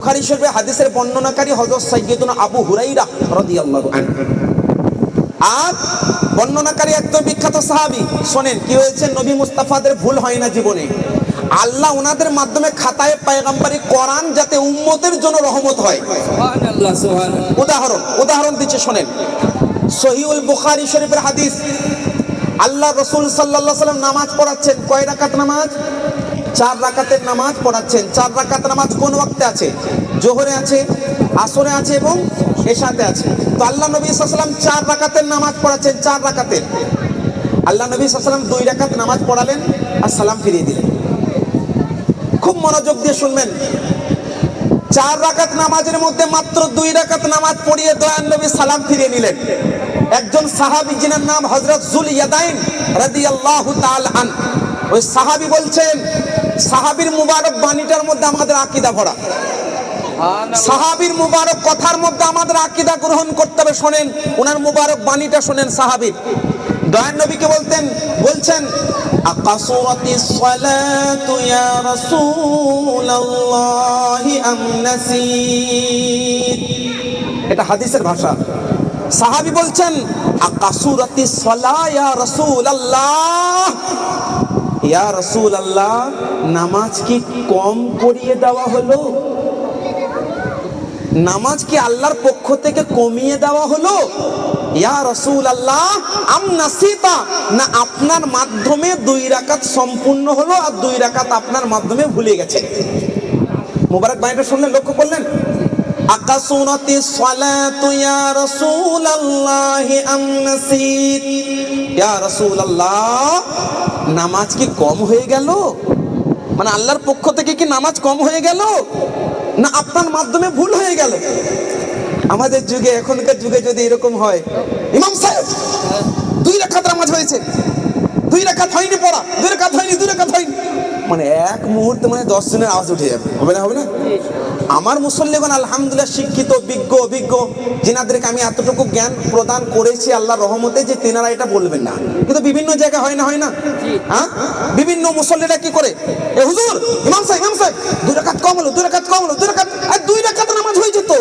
বুখারী শরীফে হাদিসের বর্ণনাকারী হযরত সাইয়্যিদুনা আবু হুরাইরা রাদিয়াল্লাহু আনহু। আর বর্ণনাকারী একদম বিখ্যাত সাহাবী শোনেন কি হয়েছে? নবী মুস্তাফাদের ভুল হয় না জীবনে। আল্লাহ ওনাদের মাধ্যমে খাতায় পায়গাম্বারি কোরআন যাতে উম্মতের জন্য রহমত হয়। উদাহরণ উদাহরণ দিচ্ছে শোনেন। সহিউল বুখারী শরীফের হাদিস আল্লাহ রসুল সাল্লাল্লাহু আলাইহি সাল্লাম নামাজ পড়াচ্ছেন। কয় রাকাত নামাজ? চার রাকাতের নামাজ পড়াচ্ছেন। চার রাকাত নামাজ কোন ওয়াক্তে আছে? জোহরে আছে, আসরে আছে এবং এশাতে আছে। তো আল্লাহ নবী সাল্লাম চার রাকাতের নামাজ পড়াচ্ছেন, চার রাকাতের। আল্লাহ নবী সাল্লাম দুই রাকাত নামাজ পড়ালেন আর সালাম ফিরিয়ে দিলেন। খুব মনোযোগ দিয়ে শুনবেন। চার রাকাত নামাজের মধ্যে মাত্র দুই রাকাত নামাজ পড়িয়ে দয়ান নবী সালাম ফিরিয়ে নিলেন। একজন সাহাবি যিনার নাম হজরত জুল ইয়াদাইন রাদি আল্লাহ আন, ওই সাহাবি বলছেন, সাহাবির মুবারক বাণীটার মধ্যে আমাদের আকিদা ভরা। সাহাবীর মুবারক কথার মধ্যে আমাদের আকীদা গ্রহণ করতে হবে, শোনেন, ওনার মুবারক বাণীটা শোনেন সাহাবীর। দয়ান নবীকে বলতেন, বলছেন, আকাসুরাতি সালাতু ইয়া রাসূলুল্লাহি আম এটা হাদিসের ভাষা। সাহাবী বলছেন, আকাসুরাতি সালা ইয়া রাসূলুল্লাহ। ইয়া রাসূলুল্লাহ, নামাজ কি কম করিয়ে দেওয়া হলো? নামাজ কি আল্লাহর পক্ষ থেকে কমিয়ে দেওয়া হলো? ইয়া রসুল আল্লাহ আম নাসিতা। না, আপনার মাধ্যমে দুই রাকাত সম্পূর্ণ হলো আর দুই রাকাত আপনার মাধ্যমে ভুলে গেছে। মুবারক বাণীটা শুনলেন, লক্ষ্য করলেন? আকাসুনাতি সালাতু ইয়া রাসূলুল্লাহ আম নাসিত। ইয়া রাসূলুল্লাহ, নামাজ কি কম হয়ে গেল? মানে আল্লাহর পক্ষ থেকে কি নামাজ কম হয়ে গেল? না, আপনার মাধ্যমে ভুল হয়ে গেল। আমাদের যুগে, এখনকার যুগে যদি এরকম হয়, ইমাম সাহেব, দুই রাখাত নামাজ হয়েছে। দুই রাখাত হয়নি পড়া দুই রাখাত হয়নি দুই রাখাত হয়নি। মানে এক মুহূর্তে মানে দশ জনের আওয়াজ উঠে যাবে। হবে না হবে না? আমার মুসল্লিগণ আলহামদুলিল্লাহ শিক্ষিত বিজ্ঞ অভিজ্ঞ যিনাদেরকে আমি এতটুকু জ্ঞান প্রদান করেছি আল্লাহ রহমতে যে তেনারা এটা বলবেন না। কিন্তু বিভিন্ন জায়গায় হয় না হয় না? হ্যাঁ? বিভিন্ন মুসল্লিরা কি করে? এ হুজুর ইমাম সাহেব ইমাম সাহেব দুই রাকাত কম হলো দুই রাকাত কম হলো দুই রাকাত আর দুই রাকাত নামাজ হয়েছে তো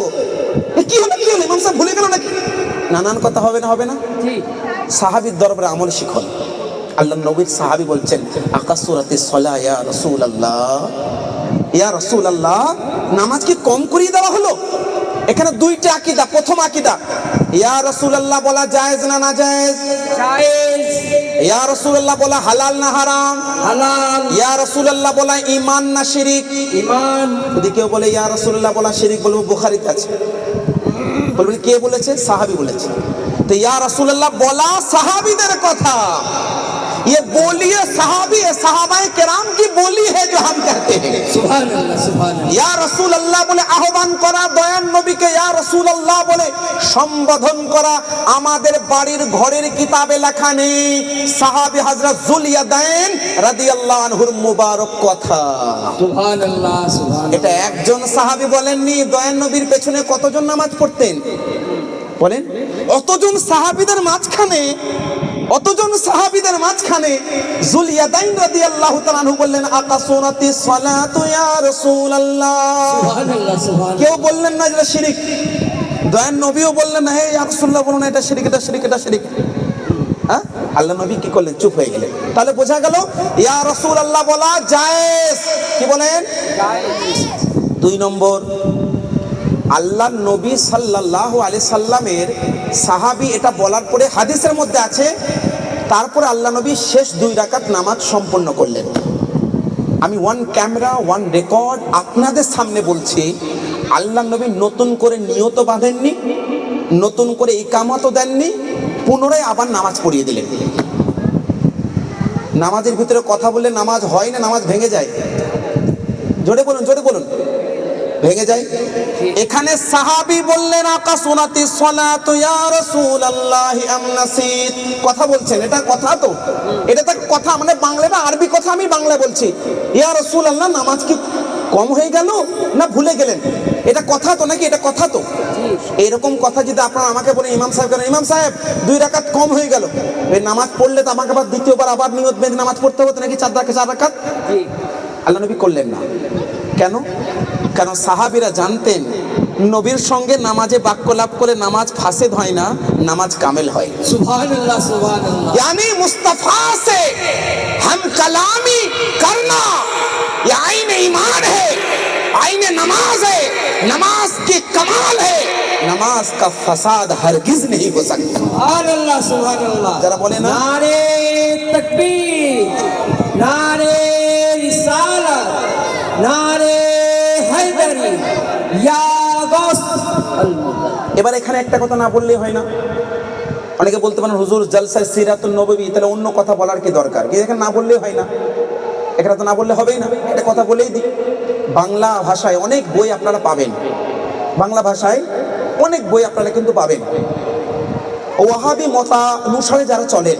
এ কি হলো কি হলো? ইমাম সাহেব ভুলে গেল নাকি? নানান কথা হবে না হবে না? জি। সাহাবীর দরবারে আমল শিখন আল্লাহ নবীর সাহাবি বলছেন আকাসুরাতে সলা ইয়া রসুল আল্লাহ ইয়া রসুল আল্লাহ নামাজ কি কম করিয়ে দেওয়া হলো? এখানে দুইটা আকিদা প্রথম আকিদা ইয়া রসুল আল্লাহ বলা জায়েজ না না জায়েজ। জায়েজ ইয়া রসুল আল্লাহ বলা হালাল না হারাম? হালাল। ইয়া রসুল আল্লাহ বলা ইমান না শিরিক? ঈমান। যদি কেউ বলে ইয়া রসুল্লাহ বলা শিরিক? বলব বুখারিতে আছে। বলবেন কে বলেছে? সাহাবি বলেছে। তো ইয়া রসুল্লাহ বলা সাহাবিদের কথা। ये बोलिए साहबी है साहबाए किराम की बोली है जो हम कहते हैं সুবহানাল্লাহ সুবহানাল্লাহ ইয়া রসুল আল্লাহ বলে আহ্বান করা দয়ান নবীকে ইয়া রসুল আল্লাহ বলে সম্বোধন করা আমাদের বাড়ির ঘরের কিতাবে লেখা নেই সাহাবি হাজরত জুলিয়া দেন রাদিয়াল্লাহু আনহুর মুবারক কথা সুবহানাল্লাহ সুবহানাল্লাহ এটা একজন সাহাবি বলেননি দয়ান নবীর পেছনে কতজন নামাজ পড়তেন বলেন অতজন সাহাবিদের মাঝখানে অতজন সাহাবিদের মাঝখানে জুলিয়াদাইন রাদিয়াল্লাহু তাআলা বললেন আকাসুনাতি সালাতু ইয়া রাসূলুল্লাহ? সুবহানাল্লাহ সুবহানাল্লাহ। কেউ বললেন না এটা শিরিক। দয়ান নবীও বললেন না হে ইয়া রাসূলুল্লাহ বলুন এটা শিরিক এটা শিরিক এটা শিরিক। হ্যাঁ? আল্লাহ নবী কি করলেন? চুপ হয়ে গেলেন। তাহলে বোঝা গেল ইয়া রাসূলুল্লাহ বলা জায়েজ। কি বলেন? দুই নম্বর আল্লাহ নবী সাল্লাল্লাহু আলি সাল্লামের সাহাবি এটা বলার পরে হাদিসের মধ্যে আছে, তারপরে আল্লাহ নবী শেষ দুই রাকাত নামাজ সম্পন্ন করলেন। আমি ওয়ান ক্যামেরা ওয়ান রেকর্ড আপনাদের সামনে বলছি, আল্লাহ নবী নতুন করে নিয়ত বাঁধেননি, নতুন করে ইকামতও দেননি, পুনরায় আবার নামাজ পড়িয়ে দিলেন। নামাজের ভিতরে কথা বললে নামাজ হয় না, নামাজ ভেঙে যায়। জোরে বলুন জোরে বলুন। ভেঙে যায়। এখানে সাহাবি বললেন আকাশুনাতি সলাতু ইয়া রাসূলুল্লাহি আম নাসিত কথা বলছেন এটা কথা তো। এটা তো কথা মানে বাংলাটা আরবি কথা আমি বাংলা বলছি। ইয়া রাসূলুল্লাহ নামাজ কি কম হয়ে গেল না ভুলে গেলেন? এটা কথা তো নাকি? এটা কথা তো। এরকম কথা যদি আপনারা আমাকে বলেন ইমাম সাহেব কেন ইমাম সাহেব দুই রাকাত কম হয়ে গেল। এই নামাজ পড়লে তো আমাকে আবার দ্বিতীয়বার আবার নিয়ত বেঁধে নামাজ পড়তে হতো নাকি চার রাকাত চার রাকাত? আল্লাহ নবী করলেন না। কেন? কারণ সাহাবিরা জানতেন নবীর সঙ্গে নামাজে বাক্য লাভ করে নামাজ ফাসেদ হয় না নামাজ কামেল হয়। ইয়ানি মুস্তাফা সে হাম কালামি করনা ইমান হে নামাজ হে নামাজ কি কামাল হে। নামাজ কা ফাসাদ হরগিজ নেই হো সকতা। যারা বলে না? নারে তাকবীর নারে এবার এখানে একটা কথা না বললে হয় না। অনেকে বলতে পারেন, হুজুর জলসা সিরাতুল নবী তাহলে অন্য কথা বলার কি দরকার? কি এখানে না বললে হয় না। এখানে তো না বললে হবেই না। একটা কথা বলেই দিই। বাংলা ভাষায় অনেক বই আপনারা পাবেন। বাংলা ভাষায় অনেক বই আপনারা কিন্তু পাবেন। ওয়াহাবি মতা অনুসারে যারা চলেন,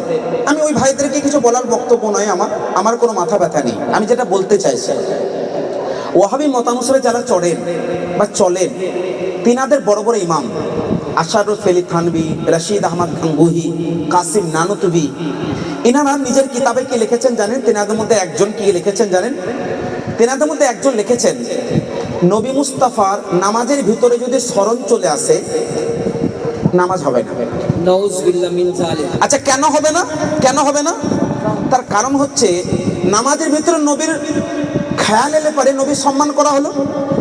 আমি ওই ভাইদেরকে কিছু বলার বক্তব্য নয় আমার। আমার কোনো মাথা ব্যথা নেই। আমি যেটা বলতে চাইছি ওহাবি মতানুসারে যারা চড়েন বা চলেন তিনাদের বড় বড় ইমাম আশারুল ফেলি থানবি রশিদ আহমদ গাঙ্গুহি কাসিম নানুতুবি ইনারা নিজের কিতাবে কি লিখেছেন জানেন? তেনাদের মধ্যে একজন কি লিখেছেন জানেন? তেনাদের মধ্যে একজন লিখেছেন নবী মুস্তাফার নামাজের ভিতরে যদি স্মরণ চলে আসে নামাজ হবে না। আচ্ছা কেন হবে না? কেন হবে না? তার কারণ হচ্ছে নামাজের ভিতরে নবীর খেয়াল এলে পরে নবীর সম্মান করা হলো।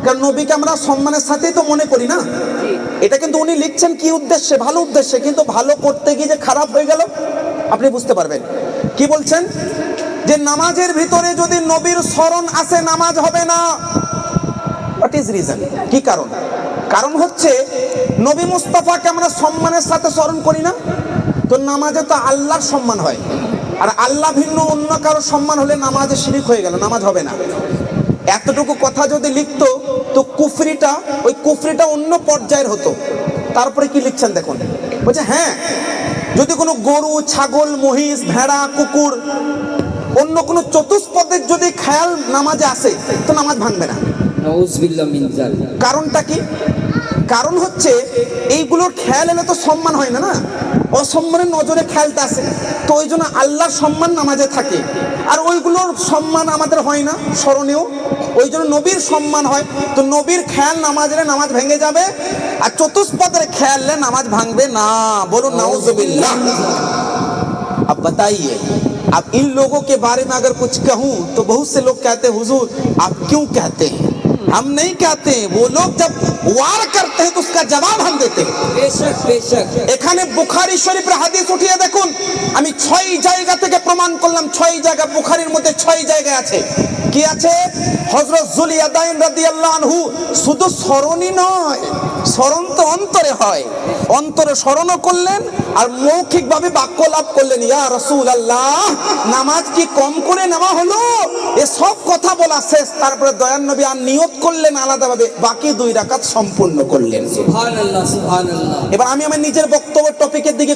কারণ নবীকে আমরা সম্মানের সাথেই তো মনে করি না। এটা কিন্তু উনি লিখছেন কি উদ্দেশ্যে? ভালো উদ্দেশ্যে। কিন্তু ভালো করতে গিয়ে যে খারাপ হয়ে গেল আপনি বুঝতে পারবেন। কি বলছেন? যে নামাজের ভিতরে যদি নবীর স্মরণ আসে নামাজ হবে না। হোয়াট ইজ রিজন কি কারণ? কারণ হচ্ছে নবী মুস্তাফাকে আমরা সম্মানের সাথে স্মরণ করি না। তো নামাজে তো আল্লাহর সম্মান হয়। আর আল্লাহ ভিন্ন অন্য কারও সম্মান হলে নামাজে শিরিক হয়ে গেল নামাজ হবে না। এতটুকু কথা যদি লিখত তো কুফরিটা ওই কুফরিটা অন্য পর্যায়ের হতো। তারপরে কি লিখছেন দেখুন? বলছে হ্যাঁ যদি কোনো গরু ছাগল মহিষ ভেড়া কুকুর অন্য কোনো চতুষ্পদের যদি খেয়াল নামাজে আসে তো নামাজ ভাঙবে না। কারণটা কি? কারণ হচ্ছে এইগুলোর খেয়াল এলে তো সম্মান হয় না না অসম্মানের নজরে খেয়ালটা আসে তো ওই জন্য আল্লাহর সম্মান নামাজে থাকে আর ওইগুলোর সম্মান আমাদের হয় না স্মরণীয় ওই জন্য নবীর সম্মান হয় তো নবীর খেয়াল নামাজের নামাজ ভেঙে যাবে আর চতুষ্পদের খেয়ালে নামাজ ভাঙবে না বলুন নাউজুবিল্লাহ अब बताइए अब इन लोगों के बारे में अगर कुछ कहूं तो बहुत से लोग कहते हैं हुजूर आप क्यों कहते हैं हम नहीं कहते हैं वो लोग जब वार करते हैं तो उसका जवाब हम देते हैं बेशक बेशक এখানে বুখারি শরীফের হাদিস উঠিয়ে দেখুন আমি ছয় জায়গা থেকে প্রমাণ করলাম ছয় জায়গা বুখারির মধ্যে ছয় জায়গায় আছে কি আছে হজরত জুলিয়াদাইন রাদিয়াল্লাহু আনহু শুধু স্মরণই নয় স্মরণ তো অন্তরে হয় অন্তরে স্মরণও করলেন আর মৌখিকভাবে বাক্য লাভ করলেন ইয়া রসুল আল্লাহ নামাজ কি কম করে নেওয়া হলো এ সব কথা বলা শেষ তারপরে দয়ান নবী আর নিয়ত করলেন আলাদাভাবে বাকি দুই রাকাত সম্পূর্ণ করলেন। এবার আমি আমার নিজের বক্তব্য টপিকের দিকে